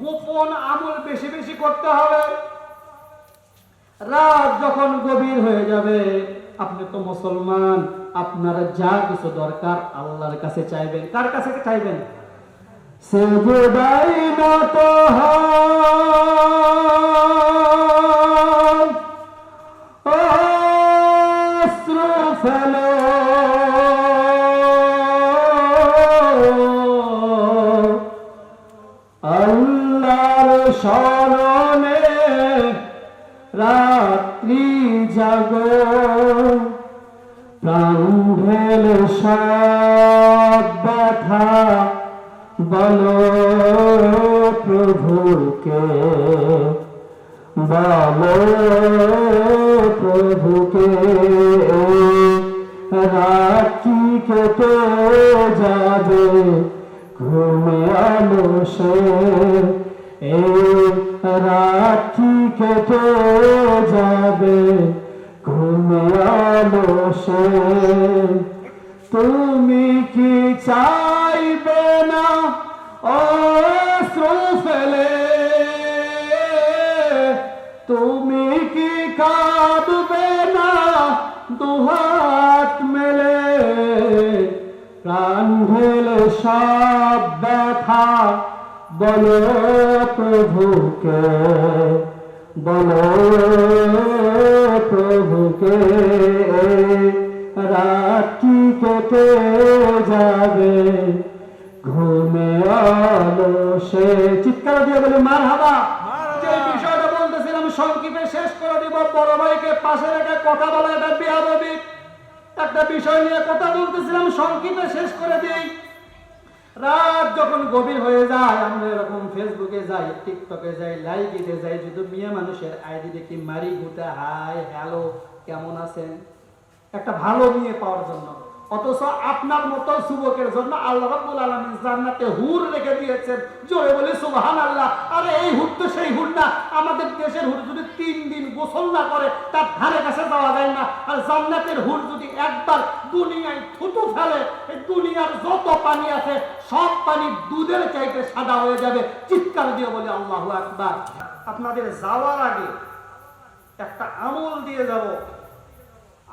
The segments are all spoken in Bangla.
গোপন আমল বেশি বেশি করতে হবে। রাত যখন গভীর হয়ে যাবে আপনি তো মুসলমান আপনার যা কিছু দরকার আল্লাহর কাছে চাইবেন। কার কাছে চাইবেন? সেজদাই নত হও, স্মরণে রাত্রি জাগো। প্রাণ ঢেলে সব ব্যথা বলো, প্রভুকে। বলো, প্রভুকে। রাত্রি কেটে যাবে, ঘুমে আলো সে। রাত্রি কেটে যাবে ঘুমে আলো সে। তুমি কি চাইবে না, ও ফেলে? তুমি কি কাঁদবে না দুহাত মেলে? প্রাণ ঢেলে সব ব্যথা বলো। প্রভুকে, বলো প্রভুকে, রাত্রি কেটে যাবে, ঘুমে আলো সে। চিৎকার দিয়ে বলে মার হাবা যে বিষয়টা বলতেছিলাম, সংক্ষেপে শেষ করে দিব। বড় ভাইকে পাশে রেখে কথা বলা এটা বিয়াদবি। একটা বিষয় নিয়ে কথা বলতেছিলাম, সংক্ষেপে শেষ করে দিই। রাত যখন গভীর হয়ে যায়, আমরা এরকম ফেসবুকে যাই টিকটকে যাই লাইভে যাই, যদি মেয়ে মানুষের আইডি দেখি মারি গুটা হাই হ্যালো কেমন আছেন? একটা ভালো মেয়ে পাওয়ার জন্য। অথচ আপনার মতো যুবকের জন্য আল্লাহ রাব্বুল আলামিন জান্নাতে হুর রেখে দিয়েছেন। জোরে বলে, সুবহানাল্লাহ। আরে এই হুর তো সেই হুর না। আমাদের দেশের হুর যদি তিন দিন গোসল না করে, তার ধারে কাছে যাওয়া যায় না। আর জান্নাতের হুর যদি একবার দুনিয়ায় থুতু ফেলে দুনিয়ার যত পানি আছে, সব পানি দুধের চাইতে সাদা হয়ে যাবে। চিৎকার দিয়ে বলে, আল্লাহু আকবার। আপনাদের যাওয়ার আগে একটা আমল দিয়ে যাব।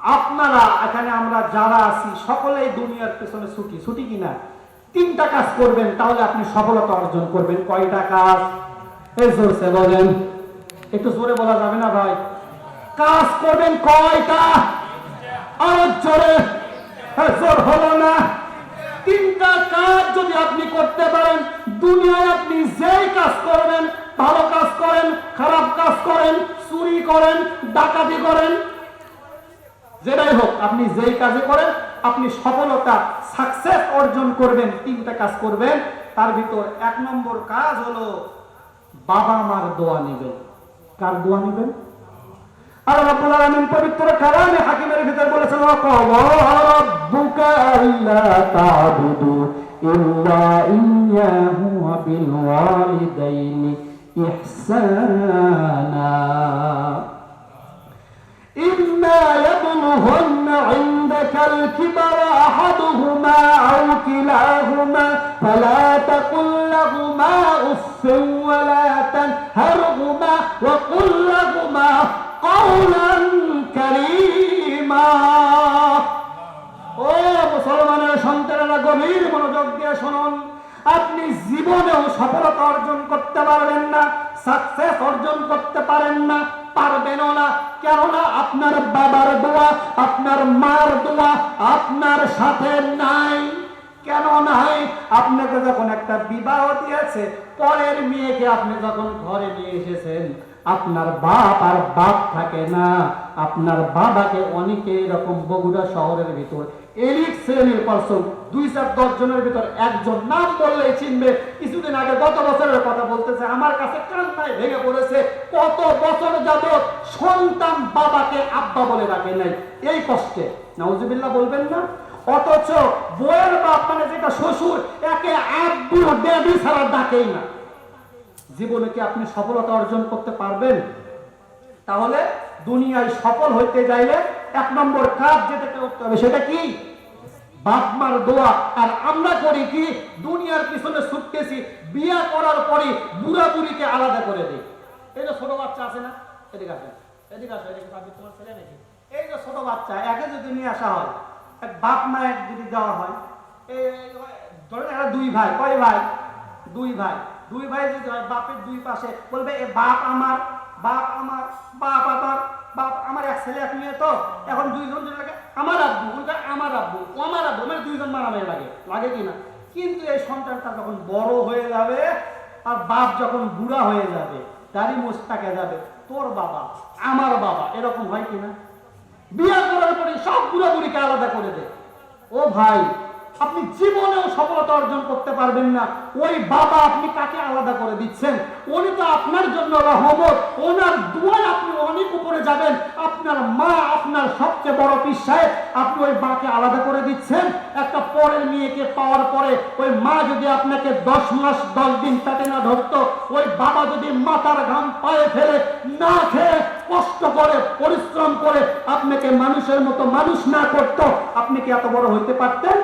আপনারা এখানে আমরা যারা আছি সকলেই দুনিয়ার পেছনে ছুটি। ছুটি কিনা? তিনটা কাজ করবেন তাহলে আপনি সফলতা অর্জন করবেন। কয়টা কাজ? এই জোরসে বলেন। একটু জোরে বলা যাবে না ভাই? কাজ করবেন কয়টা? আর জোরে। হ্যাঁ, জোর হলো না। তিনটা কাজ যদি আপনি করতে পারেন দুনিয়ায় আপনি যেই কাজ করবেন ভালো কাজ করেন খারাপ কাজ করেন চুরি করেন ডাকাতি করেন যেটাই হোক, আপনি যেই কাজে করেন, আপনি সফলতা সাকসেস অর্জন করবেন, তিনটা কাজ করবেন। তার ভিতর এক নম্বর কাজ হলো বাবা মার দোয়া নেবেন। কার দোয়া নেবেন? আর ইহসানা। إما يبلغن عندك الكبر أحدهما أو كلاهما فلا تقل لهما أف ولا تنهرهما وقل لهما قولا كريما ও মুসলমানের সন্তানেরা গভীর মনোযোগ দিয়ে শুনুন আপনি জীবনেও সফলতা অর্জন করতে পারবেন না সাকসেস অর্জন করতে পারেন না পারবেনও না। কেননা আপনার বাবার দোয়া, আপনার মার দোয়া আপনার সাথে নাই। কেন নাই? আপনাকে যখন একটা বিবাহ দিয়েছে, পরের মেয়েকে আপনি যখন ঘরে নিয়ে এসেছেন, আপনার বাপ আর বাপ থাকে না। আপনার বাবাকে অনেকে এরকম বগুড়া শহরের ভিতর এলিট শ্রেণির পার্সন দুই চার দশ জনের ভিতর একজন নাম বললেই চিনবে। কিছুদিন আগে গত বছরের কথা বলতেছে, আমার কাছে কান্নায় ভেঙে পড়েছে। কত বছর যাবত সন্তান বাবাকে আব্বা বলে ডাকে নাই। এই কষ্টে, নাউজুবিল্লাহ বলবেন না? অথচ বইয়ের বাপ মানে যেটা শ্বশুর, একে আব্বু ড্যাডি ছাড়া ডাকেই না। জীবনে কি আপনি সফলতা অর্জন করতে পারবেন? তাহলে দুনিয়ায় সফল হইতে যাইলে এক নম্বর কাজ যেটা করতে হবে সেটা কি? বাপ মার দোয়া। আর আমরা করি কি? দুনিয়ার পিছনে ছুটতেছি, বিয়া করার পরে বুড়া বুড়িকে আলাদা করে দিই। এই যে ছোট বাচ্চা আছে না? এদিকে আসেন এদিকে আসো, এদিকে তোমার ছেলে নাকি? এই যে ছোট বাচ্চা, একে যদি নিয়ে আসা হয়, এক বাপ মায়ের যদি দেওয়া হয়, এই ধরেন এরা দুই ভাই, কয় ভাই? দুই ভাই। দুই ভাই যদি হয়, বাপের দুই পাশে বলবে, এ বাপ আমার বাপ আমার বাপ আমার বাপ আমার এক ছেলে, এক মেয়ে তো। এখন দুইজন লাগে, আমার আব্বু বলবে আমার আব্বু, ও আমার আব্বু মানে দুইজন মারামারি লাগে লাগে কি না? কিন্তু এই সন্তানটা যখন বড় হয়ে যাবে, আর বাপ যখন বুড়া হয়ে যাবে, দাড়ি মোস্তাকে যাবে, তোর বাবা, আমার বাবা, এরকম হয় কি না? বিয়ে করার পরে সব বুড়া বুড়িকে আলাদা করে দে। ও ভাই আপনি জীবনেও সফলতা অর্জন করতে পারবেন না। ওই বাবা আপনি কাকে আলাদা করে দিচ্ছেন। উনি তো আপনার জন্য রহমত। ওনার দুয়ার আপনি অনেক উপরে যাবেন। আপনার মা আপনার সবচেয়ে বড় পিসায় আপনি ওই মাকে আলাদা করে দিচ্ছেন। একটা পরের মেয়েকে পাওয়ার পরে ওই মা যদি আপনাকে দশ মাস, দশ দিন পেটে না ধরতো, ওই বাবা যদি মাথার ঘাম পায়ে ফেলে না খেয়ে কষ্ট করে, পরিশ্রম করে আপনাকে মানুষের মতো মানুষ না করতো, আপনি কি এত বড় হইতে পারতেন?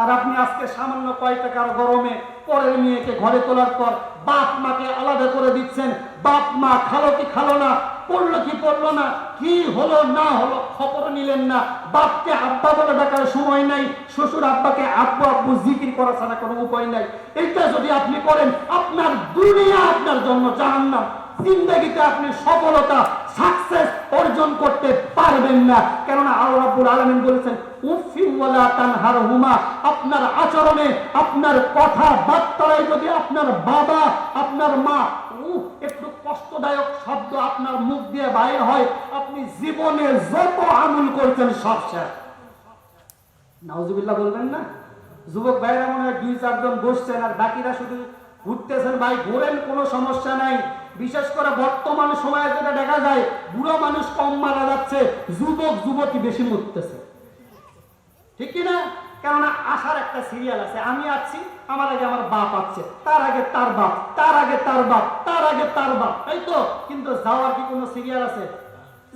আর আপনি আজকে সামান্য কয় টাকার গরমে পরের মেয়েকে ঘরে তোলার পর বাপ মাকে আলাদা করে দিচ্ছেন। বাপ মা খালো কি খালো না, পড়ল কি পড়ল না, কি হলো না হলো খবর নিলেন না। বাপকে আব্বা বলে ডাকার সময় নাই, শ্বশুর আব্বাকে আব্বু আব্বু জিকির করা ছাড়া কোনো উপায় নাই। এইটা যদি আপনি করেন, আপনার দুনিয়া আপনার জন্য জাহান্নাম। জিন্দগিতে আপনি সফলতা সাকসেস অর্জন করতে পারবেন না। কেননা আল্লাহ রাব্বুল আলামিন বলেছেন আপনার আচরণে, আপনার কথা বার্তায় যদি আপনার বাবা, আপনার মা একটু কষ্টদায়ক শব্দ আপনার মুখ দিয়ে বাইর হয়, আপনি জীবনে যত আমল করছেন সব বলবেন না? যুবক ভাইরা হয় দুই চারজন বসছেন আর বাকিরা শুধু ঘুরতেছেন। ভাই, ঘোরেন, কোনো সমস্যা নাই। বিশেষ করে বর্তমান সময়ে যেটা দেখা যায়, বুড়ো মানুষ কম মারা যাচ্ছে, যুবক, যুবতী বেশি মরতেছে। ঠিক কি না কেননা আসার একটা সিরিয়াল আছে, আমি আছি, আমার আগে আমার বাপ আছে, তার আগে তার বাপ, তার আগে তার বাপ, তার আগে তার বাপ, তাই তো? কিন্তু যাওয়ার কি কোনো সিরিয়াল আছে?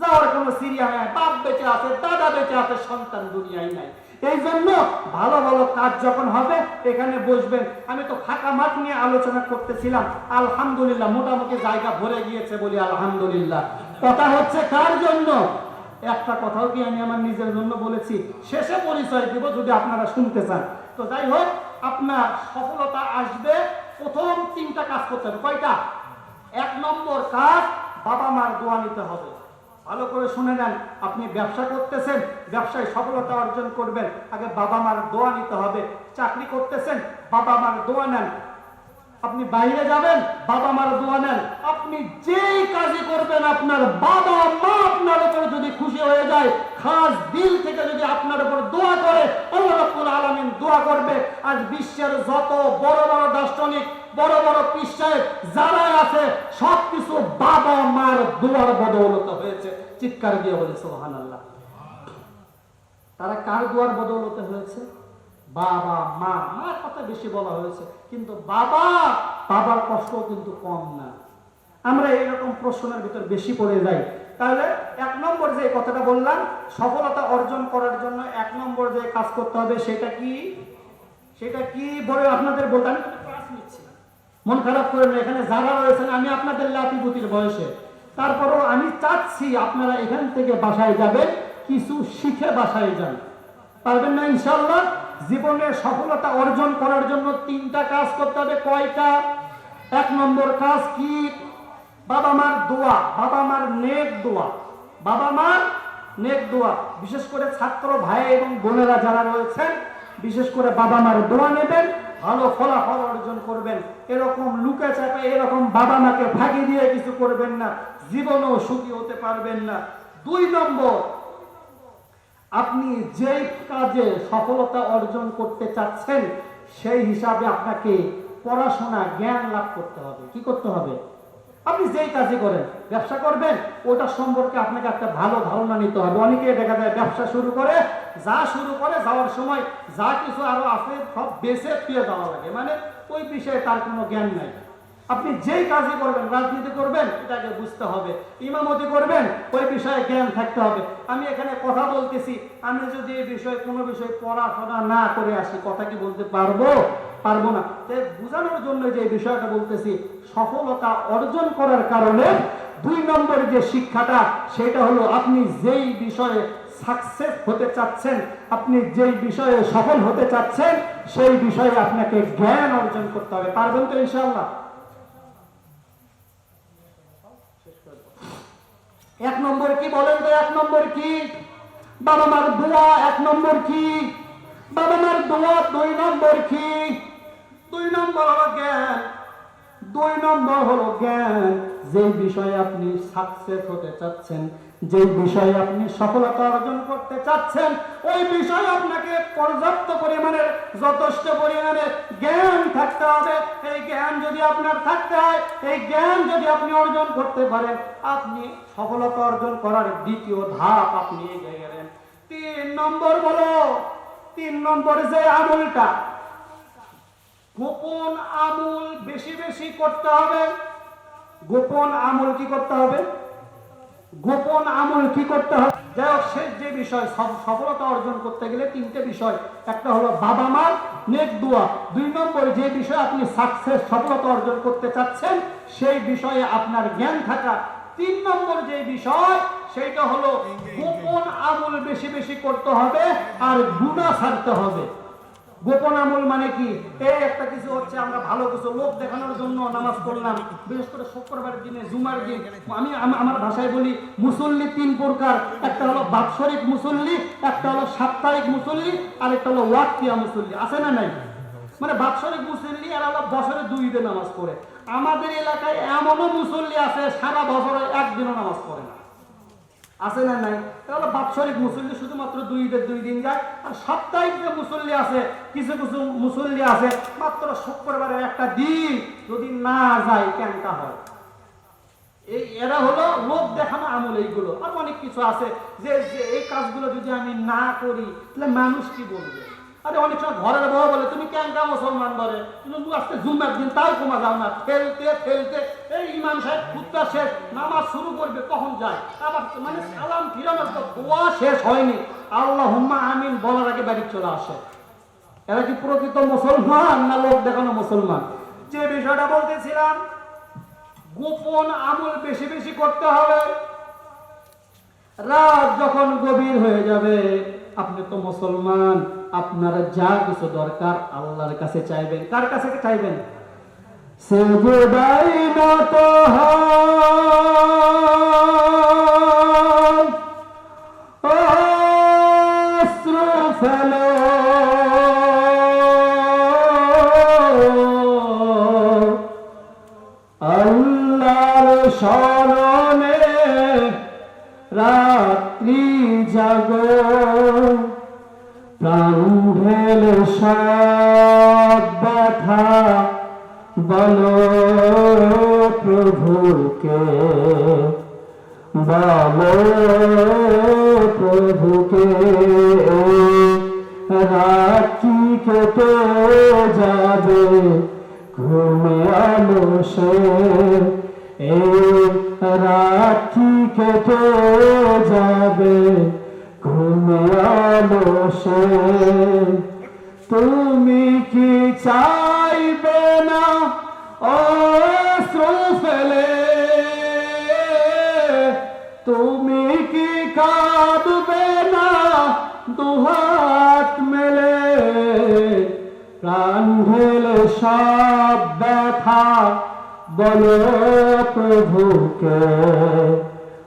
যাওয়ার কোনো সিরিয়াল নাই, বাপ বেঁচে আছে, দাদা বেঁচে আছে, সন্তান দুনিয়ায় নাই। এই জন্য ভালো ভালো কাজ যখন হবে, এখানে বসবেন। আমি তো ফাঁকা মাঠ নিয়ে আলোচনা করতেছিলাম। আলহামদুলিল্লাহ, মোটামুটি জায়গা ভরে গিয়েছে বলি আলহামদুলিল্লাহ। কথা হচ্ছে কার জন্য? একটা কথাও কি আমি আমার নিজের জন্য বলেছি? শেষে পরিচয় দেব যদি আপনারা শুনতে চান। তো যাই হোক, আপনার সফলতা আসবে প্রথম তিনটা কাজ করতে হবে। কয়টা? এক নম্বর কাজ, বাবা মার দোয়া নিতে হবে। ভালো করে শুনে নেন, আপনি ব্যবসা করতেছেন, ব্যবসায় সফলতা অর্জন করবেন, আগে বাবা মার দোয়া নিতে হবে। চাকরি করতেছেন, বাবা মার দোয়া নেন। আপনি বাইরে যাবেন, বাবা মার দোয়া নেন। আপনি যেই কাজই করবেন, আপনার বাবা মা আপনার উপরে যদি খুশি হয়ে যায়, খাস দিল থেকে যদি আপনার উপর দোয়া করে, আল্লাহ আলামিন দোয়া করবে। আজ বিশ্বের যত বড় বড় দার্শনিক, বড় বড় পিসায় যারা আছে সব কিছু বাবা মার দোয়ার বদৌলত হয়েছে। চিৎকার দিয়ে বলে, সুবহানাল্লাহ। তারা কার দোয়ার বদৌলতে হয়েছে? বাবা, মা, মার কথা বেশি বলা হয়েছে, কিন্তু বাবা, বাবার কষ্ট কিন্তু কম না। আমরা এরকম প্রশ্নের ভিতর বেশি পড়ে যাই। তাহলে এক নম্বর যে কথাটা বললাম, সফলতা অর্জন করার জন্য এক নম্বর যে কাজ করতে হবে সেটা কি? সেটা কি বলে আপনাদের বলতে আমি তো ক্লাস নিচ্ছি মন খারাপ করে না, এখানে যারা রয়েছেন, আমি আপনাদের লাতিপুতির বয়সে। তারপরও আমি চাচ্ছি আপনারা এখান থেকে বাসায় যাবেন, কিছু শিখে বাসায় যান। পারবেন না ইনশাল্লাহ জীবনে সফলতা অর্জন করার জন্য তিনটা কাজ করতে হবে। কয়টা? এক নম্বর কাজ কি? বাবা মার দোয়া, বাবা মার নেক দোয়া, বাবা মার নেক দোয়া। বিশেষ করে ছাত্র ভাই এবং বোনেরা যারা রয়েছেন, বিশেষ করে বাবা মার দোয়া নেবেন, ভালো ফলাফল অর্জন করবেন। এরকম লুকে চাপে, এরকম বাবা মাকে ফাঁকি দিয়ে কিছু করবেন না, জীবনেও সুখী হতে পারবেন না। দুই নম্বর আপনি যেই কাজে সফলতা অর্জন করতে চাচ্ছেন, সেই হিসাবে আপনাকে পড়াশোনা, জ্ঞান লাভ করতে হবে। কি করতে হবে? আপনি যেই কাজে করেন, ব্যবসা করবেন, ওটা সম্পর্কে আপনাকে একটা ভালো ধারণা নিতে হবে। অনেকে দেখা যায় ব্যবসা শুরু করে, যা শুরু করে যাওয়ার সময় যা কিছু আরও আছে, সব বেছে ফিরে যাওয়া লাগে। মানে ওই বিষয়ে তার কোনো জ্ঞান নাই। আপনি যেই কাজই করবেন, রাজনীতি করবেন, এটাকে বুঝতে হবে। ইমামতি করবেন, ওই বিষয়ে জ্ঞান থাকতে হবে। আমি এখানে কথা বলতেছি, আমি যদি এই বিষয়ে কোনো বিষয়ে পড়াশোনা না করে আসি, কথা কি বলতে পারব? পারব না। তাই বোঝানোর জন্য যে বিষয়টা বলতেছি, সফলতা অর্জন করার কারণে দুই নম্বর যে শিক্ষাটা, সেটা হলো আপনি যেই বিষয়ে সাকসেস হতে চাচ্ছেন, আপনি যেই বিষয়ে সফল হতে চাচ্ছেন, সেই বিষয়ে আপনাকে জ্ঞান অর্জন করতে হবে। পারবেন তো ইনশাআল্লাহ? এক নম্বর কি বলেন তো, এক নম্বর কি? বাবা মার দোয়া এক নম্বর কি? বাবা মার দোয়া দুই নম্বর কি? দুই নম্বর হলো জ্ঞান। দুই নম্বর হলো জ্ঞান। যে বিষয়ে আপনি সাকসেস হতে চাচ্ছেন যে বিষয়ে আপনি সফলতা অর্জন করতে চাচ্ছেন, ওই বিষয়ে আপনাকে পর্যাপ্ত পরিমাণের, যথেষ্ট পরিমাণে জ্ঞান থাকতে হবে। এই জ্ঞান যদি আপনার থাকতে হয়, এই জ্ঞান যদি আপনি অর্জন করতে পারেন, আপনি সফলতা অর্জন করার দ্বিতীয় ধাপ আপনি এগিয়ে গেলেন। তিন নম্বর বলো, তিন নম্বর যে আমলটা, গোপন আমল বেশি বেশি করতে হবে। গোপন আমল কি করতে হবে? গোপন আমল কি করতে হবে? যাই হোক শেষ যে বিষয় সফলতা অর্জন করতে গেলে তিনটে বিষয়। একটা হলো বাবা মার নেক দোয়া। দুই নম্বর যে বিষয়ে আপনি সাকসেস সফলতা অর্জন করতে চাচ্ছেন সেই বিষয়ে আপনার জ্ঞান থাকা। তিন নম্বর যে বিষয় সেইটা হলো গোপন আমল বেশি বেশি করতে হবে আর গুণা ছাড়তে হবে। গোপন আমল মানে কি? এই একটা কিছু হচ্ছে, আমরা ভালো কিছু লোক দেখানোর জন্য নামাজ পড়লাম। বিশেষ করে শুক্রবার দিনে, জুমার দিন। আমি, আমার ভাষায় বলি, মুসল্লি তিন প্রকার। একটা হলো বাৎসরিক মুসল্লি, একটা হলো সাপ্তাহিক মুসল্লি, আর একটা হলো ওয়াক্তিয়া মুসল্লি। আছে না নাই? মানে বাৎসরিক মুসল্লি আর হলো বছরে দুই দিন নামাজ পড়ে। আমাদের এলাকায় এমনও মুসল্লি আছে, সারা বছরে একদিনও নামাজ পড়ে না। আছে না নাই? তাহলে বাৎসরিক মুসল্লি শুধুমাত্র দুই ঈদের দুই দিন যায়, আর সাপ্তাহিক যে মুসল্লি আছে, কিছু কিছু মুসল্লি আছে, মাত্র শুক্রবারের একটা দিন যদি না যায়, কেনটা হয়? এই এরা হলো লোক দেখানো আমল এইগুলো। আর অনেক কিছু আছে। যে যে এই কাজগুলো যদি আমি না করি, তাহলে মানুষ কি বলবে? আরে অনেক সময় ঘরের বউ বলে, তুমি ক্যাঙ্কা মুসলমান বলে তুমি আজকে জুম্মার দিন তাও কমা যাও না। ফেলতে ফেলতে, এই ইমাম সাহেব খুদ্া শেষ, নামাজ শুরু করবে, কখন যায়? আবার মানে সালাম ফিরানোর তো দোয়া শেষ হয়নি। আল্লাহ হুম্মা আমিন বলার আগে বাড়ি চলে আসে। এরা কি প্রকৃত মুসলমান না লোক দেখানো মুসলমান? যে বিষয়টা বলতেছিলাম, গোপন আমল বেশি বেশি করতে হবে। রাত যখন গভীর হয়ে যাবে আপনি তো মুসলমান, আপনার যা কিছু দরকার আল্লাহর কাছে চাইবেন। কার কাছে চাইবেন? সেজদাই নত আল্লাহর রাত্রি জাগো। প্রাণ ঢেলে সব ব্যথা বলো প্রভুকে। বলো প্রভুকে। রাত্রি কেটে যাবে ঘুমে আলো সে।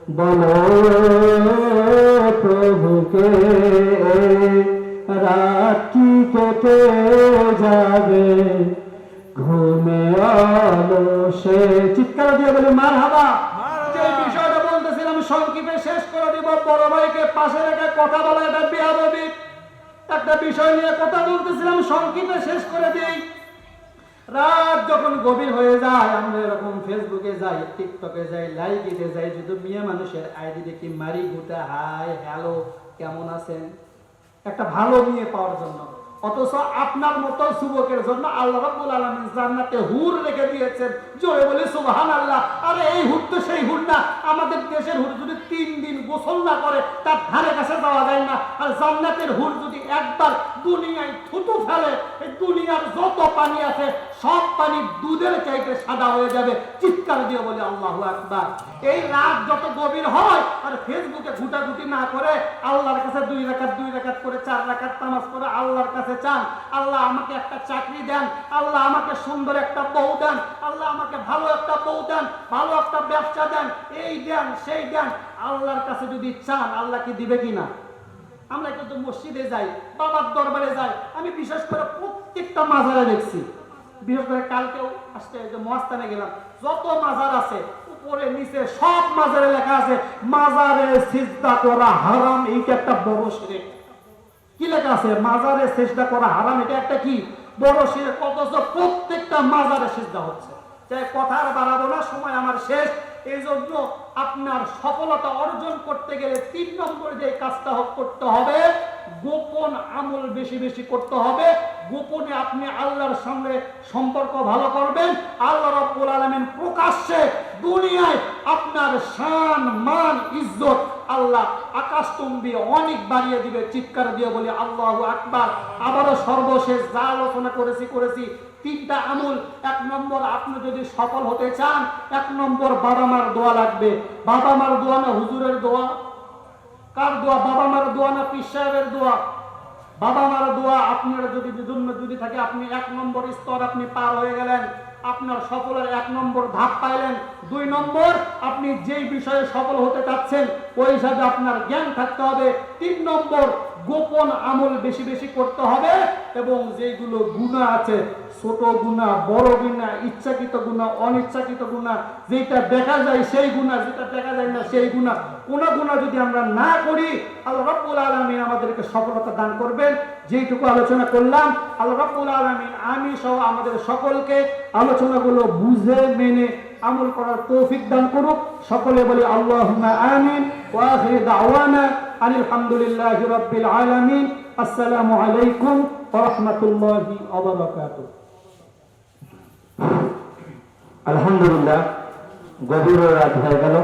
বলো প্রভুকে, রাত্রি কেটে যাবে, ঘুমে আলো সে। চিৎকার দিয়ে বলি মার হাবা যে বিষয়টা বলতেছিলাম সংক্ষেপে শেষ করে দিব। বড় ভাইকে পাশে রেখে কথা বলা, এটা বিয়াদবি। একটা বিষয় নিয়ে কথা বলতেছিলাম, সংক্ষেপে শেষ করে দিই। রাত যখন গভীর হয়ে যায়, আমরা এরকম ফেসবুকে যাই টিকটকে যাই লাইভে যাই, যদি মেয়ে মানুষের আইডি দেখি, মারি গুটা হাই হ্যালো কেমন আছেন? একটা ভালো মেয়ে পাওয়ার জন্য। অথচ আপনার মতো যুবকের জন্য আল্লাহ রাব্বুল আলামিন জান্নাতে হুর রেখে দিয়েছেন। জোরে বলে, সুবহানাল্লাহ। আরে এই হুর তো সেই হুর না। আমাদের দেশের হুর যদি তিন দিন গোসল না করে, তার ধারে কাছে যাওয়া যায় না। আর জান্নাতের হুর যদি একবার দুনিয়ায় থুতু ফেলে, এই দুনিয়ার যত পানি আছে সব পানি দুধের চাইতে সাদা হয়ে যাবে, চিৎকার দিয়ে বলে আল্লাহ আকবার। এই রাত যত গভীর হয়, আর ফেসবুকে ঘুটাঘুটি না করে আল্লাহর কাছে দুই রাকাত দুই রাকাত করে চার রাকাত তামাজ করে আল্লাহর কাছে চান। আল্লাহ আমাকে একটা চাকরি দেন, আল্লাহ আমাকে সুন্দর একটা বউ দেন, আল্লাহ আমাকে ভালো একটা বউ দেন, ভালো একটা ব্যবসা দেন, এই দেন, সেই দেন। আল্লাহর কাছে যদি চান, আল্লাহ কি দিবে কিনা? আমরা কিন্তু মসজিদে যাই, বাবার দরবারে যাই, আমি বিশেষ করে প্রত্যেকটা মাজারে দেখছি। বিশেষ করে কালকেও আসতে যে মহাস্থানে গেলাম, যত মাজার আছে, উপরে, নিচে সব মাজারে লেখা আছে, মাজারে সিজদা করা হারাম এইটা একটা বড় শিরেক। কি লেখা আছে? মাজারে চেষ্টা করা হারাম এটা একটা কি? বড় শিরেক, অথচ প্রত্যেকটা মাজারে সিজদা হচ্ছে। তাই কথা আর বাড়াবো না সময় আমার শেষ এই জন্য আপনার সফলতা অর্জন করতে গেলে তিন নম্বর যে কাজটা করতে হবে, গোপন আমল বেশি বেশি করতে হবে। গোপনে আপনি আল্লাহর সঙ্গে সম্পর্ক ভালো করবেন। আল্লাহ রব্বুল আলমিন প্রকাশ্যে দুনিয়ায় আপনার শান, মান, ইজ্জত আল্লাহ আকাশ আকাশতম্বী অনেক বাড়িয়ে দিবে, চিৎকার দিয়ে বলি, আল্লাহ আকবার। আবারও সর্বশেষ যা আলোচনা করেছি করেছি। তিনটা আমল। এক নম্বর, আপনি যদি সফল হতে চান, এক নম্বর বাবা মার দোয়া লাগবে। বাবা মার দোয়া না হুজুরের দোয়া? কার দোয়া? বাবা মার দোয়া না পীর সাহেবের দোয়া? বাবা মার দোয়া আপনার যদি জন্য যদি থাকে, আপনি এক নম্বর স্তর আপনি পার হয়ে গেলেন। আপনার সফলের এক নম্বর ধাপ পাইলেন। দুই নম্বর, আপনি যেই বিষয়ে সফল হতে চাচ্ছেন, ওই হিসাবে আপনার জ্ঞান থাকতে হবে। তিন নম্বর গোপন আমল বেশি বেশি করতে হবে এবং যেগুলো গুণা আছে, ছোট গুণা বড় গুণা ইচ্ছাকৃত গুণা অনিচ্ছাকৃত গুণা যেটা দেখা যায় সেই গুণা যেটা দেখা যায় না সেই গুণা কোন গুণা যদি আমরা না করি, আল্লাহ রব্বুল আলমিন আমাদেরকে সফলতা দান করবেন। যেইটুকু আলোচনা করলাম, আল্লাহ রব্বুল আলমিন আমি সহ আমাদের সকলকে আলোচনাগুলো বুঝে, মেনে, আমল করার তৌফিক দান করুক। সকলে বলি আল্লাহ আমিন দাওয়ানা। আনিল হামদুলিল্লাহি রাব্বিল আলামিন আসসালামু আলাইকুম ওয়া রাহমাতুল্লাহি ওয়া বারাকাতুহু আলহামদুলিল্লাহ গভীর রাত হয়ে গেল।